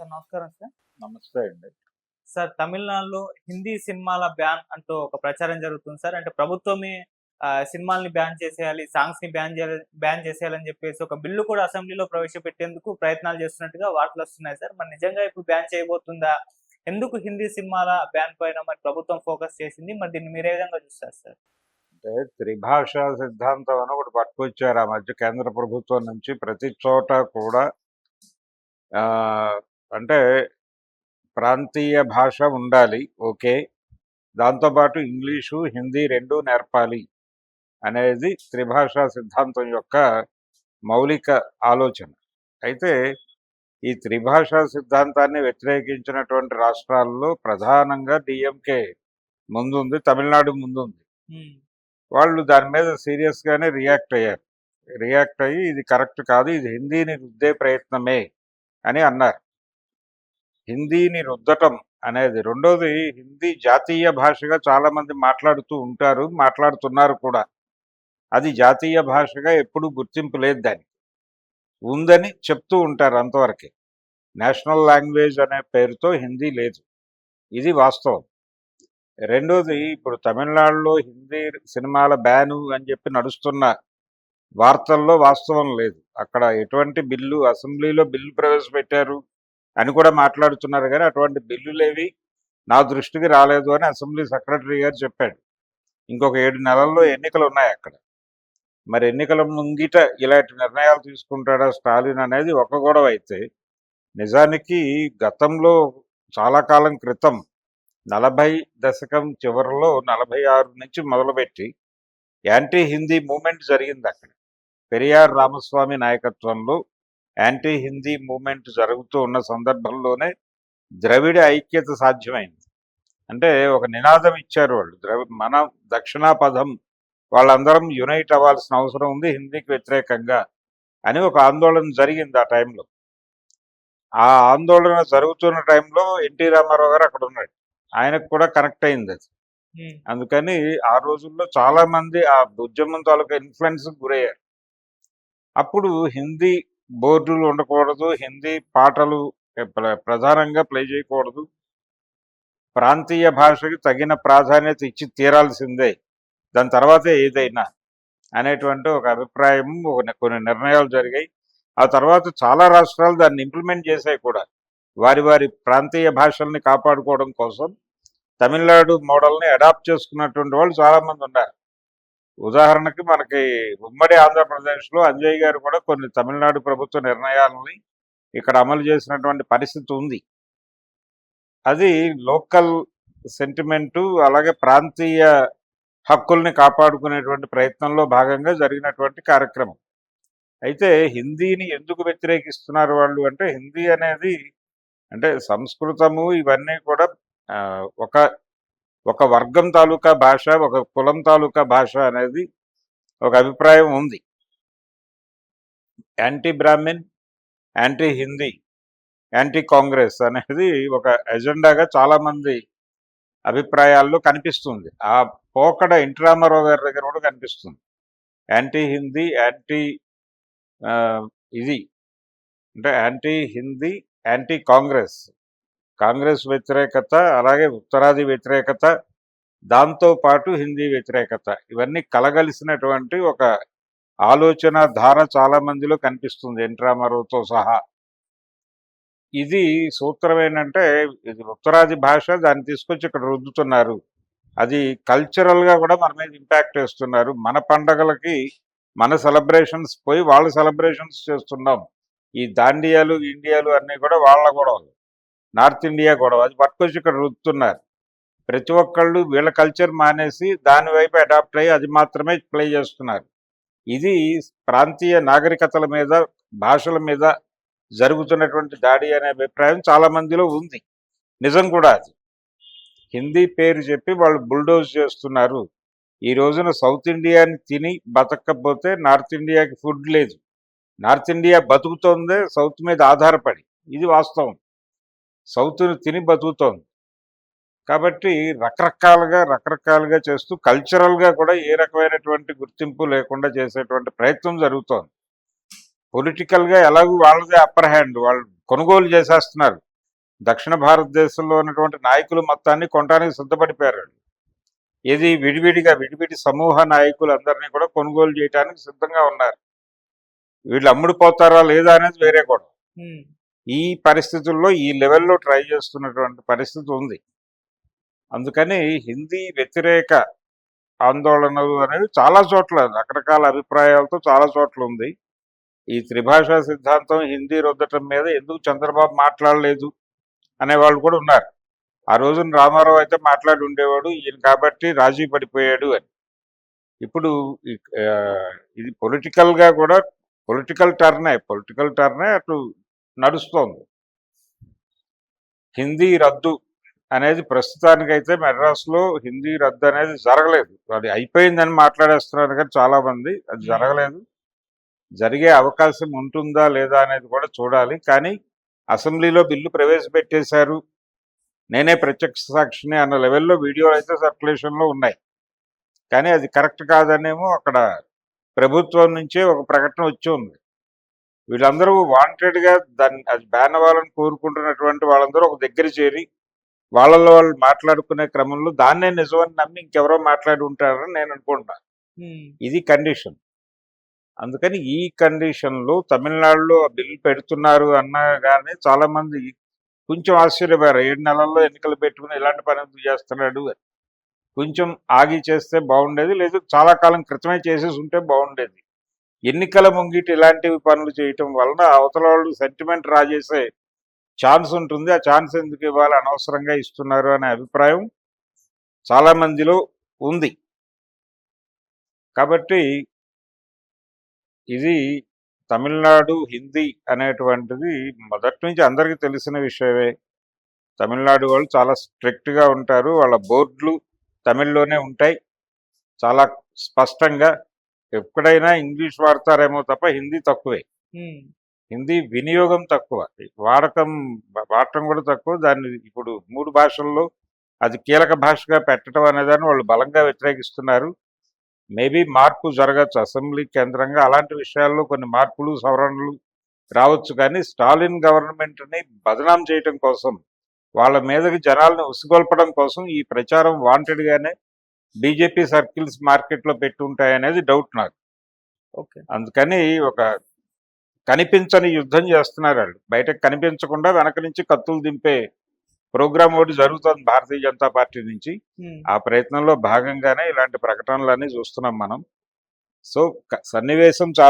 Sir నమస్కారం sir. నమస్తే అండి. సార్ తమిళనాడులో హిందీ సినిమాల బ్యాన్ అంటూ ఒక ప్రచారం జరుగుతుంది సార్. అంటే ప్రభుత్వమే సినిమాల్ని బ్యాన్ చేసేయాలి సాంగ్స్ని బ్యాన్ చేయాలి బ్యాన్ చేసేయాలని చెప్పేసి ఒక బిల్లు కూడా అసెంబ్లీలో ప్రవేశపెట్టేందుకు ప్రయత్నాలు చేస్తున్నట్టుగా వార్తలు వస్తున్నాయి సార్. మరి నిజంగా ఇప్పుడు బ్యాన్ చేయబోతుందా? ఎందుకు హిందీ సినిమాల బ్యాన్ పైన మరి ప్రభుత్వం ఫోకస్ చేసింది? మరి దీన్ని మీరు ఏ విధంగా చూస్తారు సార్? అంటే త్రిభాషా సిద్ధాంతం అని ఒకటి పట్టుకొచ్చారు. ఆ మధ్య కేంద్ర ప్రభుత్వం నుంచి ప్రతి చోట కూడా అంటే ప్రాంతీయ భాష ఉండాలి ఓకే. దాంతోపాటు ఇంగ్లీషు హిందీ రెండు నేర్పాలి అనేది త్రిభాషా సిద్ధాంతం యొక్క మౌలిక ఆలోచన. అయితే ఈ త్రిభాషా సిద్ధాంతాన్ని వ్యతిరేకించినటువంటి రాష్ట్రాల్లో ప్రధానంగా డిఎంకే ముందుంది తమిళనాడు ముందుంది. వాళ్ళు దాని మీద సీరియస్ గానే రియాక్ట్ అయ్యారు. రియాక్ట్ అయ్యి ఇది కరెక్ట్ కాదు ఇది హిందీని రుద్దే ప్రయత్నమే అని అన్నారు. హిందీని రుద్దటం అనేది రెండోది హిందీ జాతీయ భాషగా చాలామంది మాట్లాడుతూ ఉంటారు మాట్లాడుతున్నారు కూడా. అది జాతీయ భాషగా ఎప్పుడూ గుర్తింపు లేదు దానికి. ఉందని చెప్తూ ఉంటారు అంతవరకే. నేషనల్ లాంగ్వేజ్ అనే పేరుతో హిందీ లేదు. ఇది వాస్తవం. రెండోది ఇప్పుడు తమిళనాడులో హిందీ సినిమాల బ్యాను అని చెప్పి నడుస్తున్న వార్తల్లో వాస్తవం లేదు. అక్కడ ఎటువంటి బిల్లు అసెంబ్లీలో బిల్లు ప్రవేశపెట్టారు. అని కూడా మాట్లాడుతున్నారు కానీ అటువంటి బిల్లులేవి నా దృష్టికి రాలేదు అని అసెంబ్లీ సెక్రటరీ గారు చెప్పాడు. ఇంకొక ఏడు నెలల్లో ఎన్నికలు ఉన్నాయి అక్కడ. మరి ఎన్నికల ముంగిట ఇలాంటి నిర్ణయాలు తీసుకుంటాడా స్టాలిన్ అనేది ఒక గొడవ అయితే నిజానికి గతంలో చాలా కాలం క్రితం నలభై దశకం చివరిలో నలభై ఆరు నుంచి మొదలుపెట్టి యాంటీ హిందీ మూమెంట్ జరిగింది అక్కడ. పెరియార్ రామస్వామి నాయకత్వంలో యాంటీ హిందీ మూమెంట్ జరుగుతూ ఉన్న సందర్భంలోనే ద్రవిడ ఐక్యత సాధ్యమైంది. అంటే ఒక నినాదం ఇచ్చారు వాళ్ళు. ద్రవి మన దక్షిణాపథం వాళ్ళందరం యునైట్ అవ్వాల్సిన అవసరం ఉంది హిందీకి వ్యతిరేకంగా అని ఒక ఆందోళన జరిగింది ఆ టైంలో. ఆ ఆందోళన జరుగుతున్న టైంలో ఎన్టీ రామారావు గారు అక్కడ ఉన్నాడు. ఆయనకు కూడా కనెక్ట్ అయింది అది. అందుకని ఆ రోజుల్లో చాలా మంది ఆ ఉద్యమం తాలూకా ఇన్ఫ్లుయెన్స్ గురయ్యారు. అప్పుడు హిందీ బోర్డులు ఉండకూడదు హిందీ పాటలు ప్రధానంగా ప్లే చేయకూడదు. ప్రాంతీయ భాషకి తగిన ప్రాధాన్యత ఇచ్చి తీరాల్సిందే. దాని తర్వాతే ఏదైనా అనేటువంటి ఒక అభిప్రాయం ఒక కొన్ని నిర్ణయాలు జరిగాయి. ఆ తర్వాత చాలా రాష్ట్రాలు దాన్ని ఇంప్లిమెంట్ చేశాయి కూడా. వారి వారి ప్రాంతీయ భాషల్ని కాపాడుకోవడం కోసం తమిళనాడు మోడల్ని అడాప్ట్ చేసుకున్నటువంటి వాళ్ళు చాలా మంది ఉన్నారు. ఉదాహరణకి మనకి ఉమ్మడి ఆంధ్రప్రదేశ్లో అంజయ్ గారు కూడా కొన్ని తమిళనాడు ప్రభుత్వ నిర్ణయాలని ఇక్కడ అమలు చేసినటువంటి పరిస్థితి ఉంది. అది లోకల్ సెంటిమెంటు అలాగే ప్రాంతీయ హక్కుల్ని కాపాడుకునేటువంటి ప్రయత్నంలో భాగంగా జరిగినటువంటి కార్యక్రమం. అయితే హిందీని ఎందుకు వ్యతిరేకిస్తున్నారు వాళ్ళు అంటే హిందీ అనేది అంటే సంస్కృతము ఇవన్నీ కూడా ఒక ఒక వర్గం తాలూకా భాష ఒక కులం తాలూకా భాష అనేది ఒక అభిప్రాయం ఉంది. Anti Brahmin anti Hindi anti Congress అనేది ఒక ఎజెండాగా చాలామంది అభిప్రాయాల్లో కనిపిస్తుంది. ఆ పోకడ ఎన్టీ గారి దగ్గర కూడా కనిపిస్తుంది. యాంటీ హిందీ యాంటీ ఇది అంటే యాంటీ హిందీ యాంటీ కాంగ్రెస్ కాంగ్రెస్ వ్యతిరేకత అలాగే ఉత్తరాది వ్యతిరేకత దాంతో పాటు హిందీ వ్యతిరేకత. ఇవన్నీ కలగలిసినటువంటి ఒక ఆలోచన ధార చాలా మందిలో కనిపిస్తుంది ఎన్. రామారావుతో సహా. ఇది సూత్రం ఏంటంటే ఇది ఉత్తరాది భాష దాన్ని తీసుకొచ్చి ఇక్కడ రుద్దుతున్నారు. అది కల్చరల్గా కూడా మన మీద ఇంపాక్ట్ వేస్తున్నారు మన పండగలకి మన సెలబ్రేషన్స్ పోయి వాళ్ళ సెలబ్రేషన్స్ చేస్తున్నాం. ఈ దాండియాలు ఇండియాలు అన్నీ కూడా వాళ్ళ గొడవలు. నార్త్ ఇండియా గొడవ. అది పట్టుకొచ్చి ఇక్కడ రుద్దుతున్నారు. ప్రతి ఒక్కళ్ళు వీళ్ళ కల్చర్ మానేసి దాని వైపు అడాప్ట్ అయ్యి అది మాత్రమే ప్లే చేస్తున్నారు. ఇది ప్రాంతీయ నాగరికతల మీద భాషల మీద జరుగుతున్నటువంటి దాడి అనే అభిప్రాయం చాలా మందిలో ఉంది. నిజం కూడా అది. హిందీ పేరు చెప్పి వాళ్ళు బుల్డోజ్ చేస్తున్నారు. ఈ రోజున సౌత్ ఇండియాని తిని బతకపోతే నార్త్ ఇండియాకి ఫుడ్ లేదు. నార్త్ ఇండియా బతుకుతోందే సౌత్ మీద ఆధారపడి. ఇది వాస్తవం. సౌత్ను తిని బతుకుతోంది. కాబట్టి రకరకాలుగా రకరకాలుగా చేస్తూ కల్చరల్గా కూడా ఏ రకమైనటువంటి గుర్తింపు లేకుండా చేసేటువంటి ప్రయత్నం జరుగుతోంది. పొలిటికల్గా ఎలాగూ వాళ్ళదే అప్పర్ హ్యాండ్ వాళ్ళు కొనుగోలు చేసేస్తున్నారు. దక్షిణ భారతదేశంలో ఉన్నటువంటి నాయకులు మొత్తాన్ని కొనడానికి సిద్ధపడిపోయారు ఇది విడివిడిగా విడివిడి సమూహ నాయకులు అందరినీ కూడా కొనుగోలు చేయడానికి సిద్ధంగా ఉన్నారు. వీళ్ళు అమ్ముడుపోతారా లేదా అనేది వేరే కూడా ఈ పరిస్థితుల్లో ఈ లెవెల్లో ట్రై చేస్తున్నటువంటి పరిస్థితి ఉంది. అందుకని హిందీ వ్యతిరేక ఆందోళనలు అనేవి చాలా చోట్ల రకరకాల అభిప్రాయాలతో చాలా చోట్ల ఉంది. ఈ త్రిభాషా సిద్ధాంతం హిందీ రుద్దటం మీద ఎందుకు చంద్రబాబు మాట్లాడలేదు అనేవాళ్ళు కూడా ఉన్నారు. ఆ రోజున రామారావు అయితే మాట్లాడి ఉండేవాడు ఈయన కాబట్టి రాజీ పడిపోయాడు అని. ఇప్పుడు ఇది పొలిటికల్గా కూడా పొలిటికల్ టర్నే పొలిటికల్ టర్నే అటు నడుస్తోంది. హిందీ రద్దు అనేది ప్రస్తుతానికైతే మెడ్రాస్లో హిందీ రద్దు అనేది జరగలేదు. అది అయిపోయిందని మాట్లాడేస్తున్నారు కానీ చాలా మంది అది జరగలేదు. జరిగే అవకాశం ఉంటుందా లేదా అనేది కూడా చూడాలి. కానీ అసెంబ్లీలో బిల్లు ప్రవేశపెట్టేశారు. నేనే ప్రత్యక్ష సాక్షిని అన్న లెవెల్లో వీడియోలు అయితే సర్క్యులేషన్లో ఉన్నాయి. కానీ అది కరెక్ట్ కాదనేమో అక్కడ ప్రభుత్వం నుంచే ఒక ప్రకటన వచ్చి ఉంది. వీళ్ళందరూ వాంటెడ్గా దాన్ని అది బ్యాన్ అవ్వాలని కోరుకుంటున్నటువంటి వాళ్ళందరూ ఒక దగ్గర చేరి వాళ్ళలో వాళ్ళు మాట్లాడుకునే క్రమంలో దాన్నే నిజమని నమ్మి ఇంకెవరో మాట్లాడి ఉంటారని నేను అనుకుంటున్నాను ఇది కండిషన్ అందుకని ఈ కండిషన్లో తమిళనాడులో బిల్లు పెడుతున్నారు అన్నా కానీ చాలా మంది కొంచెం ఆశ్చర్యపోయారు. ఏడు నెలల్లో ఎన్నికలు పెట్టుకుని ఇలాంటి పని ఎందుకు చేస్తున్నాడు కొంచెం ఆగి చేస్తే బాగుండేది లేదు చాలా కాలం క్రితమే చేసేసి ఉంటే బాగుండేది. ఎన్నికల ముంగిటి ఇలాంటివి పనులు చేయటం వలన అవతల వాళ్ళు సెంటిమెంట్ రాజేసే ఛాన్స్ ఉంటుంది. ఆ ఛాన్స్ ఎందుకు ఇవ్వాలి? అనవసరంగా ఇస్తున్నారు అనే అభిప్రాయం చాలా మందిలో ఉంది. కాబట్టి ఇది తమిళనాడు హిందీ అనేటువంటిది మొదటి నుంచి అందరికీ తెలిసిన విషయమే. తమిళనాడు వాళ్ళు చాలా స్ట్రిక్ట్గా ఉంటారు. వాళ్ళ బోర్డులు తమిళ్ళోనే ఉంటాయి. చాలా స్పష్టంగా ఎక్కడైనా ఇంగ్లీష్ వాడతారేమో తప్ప హిందీ తక్కువే. హిందీ వినియోగం తక్కువ. వాడకం వాడటం కూడా తక్కువ. దాన్ని ఇప్పుడు మూడు భాషల్లో అది కీలక భాషగా పెట్టడం అనేదాన్ని వాళ్ళు బలంగా వ్యతిరేకిస్తున్నారు. మేబీ మార్పు జరగచ్చు. అసెంబ్లీ కేంద్రంగా అలాంటి విషయాల్లో కొన్ని మార్పులు సవరణలు రావచ్చు. కానీ స్టాలిన్ గవర్నమెంట్ని బదనాం చేయటం కోసం వాళ్ళ మీదకి జనాల్ని ఉసిగొల్పడం కోసం ఈ ప్రచారం వాంటెడ్గానే బీజేపీ సర్కిల్స్ మార్కెట్లో పెట్టి ఉంటాయనేది డౌట్ నాకు. ఓకే. అందుకని ఒక కనిపించని యుద్ధం చేస్తున్నారు వాళ్ళు. బయటకు కనిపించకుండా వెనక నుంచి కత్తులు దింపే ప్రోగ్రామ్ ఒకటి జరుగుతుంది భారతీయ జనతా పార్టీ నుంచి. ఆ ప్రయత్నంలో భాగంగానే ఇలాంటి ప్రకటనలన్నీ చూస్తున్నాం మనం. సో సన్నివేశం చాలా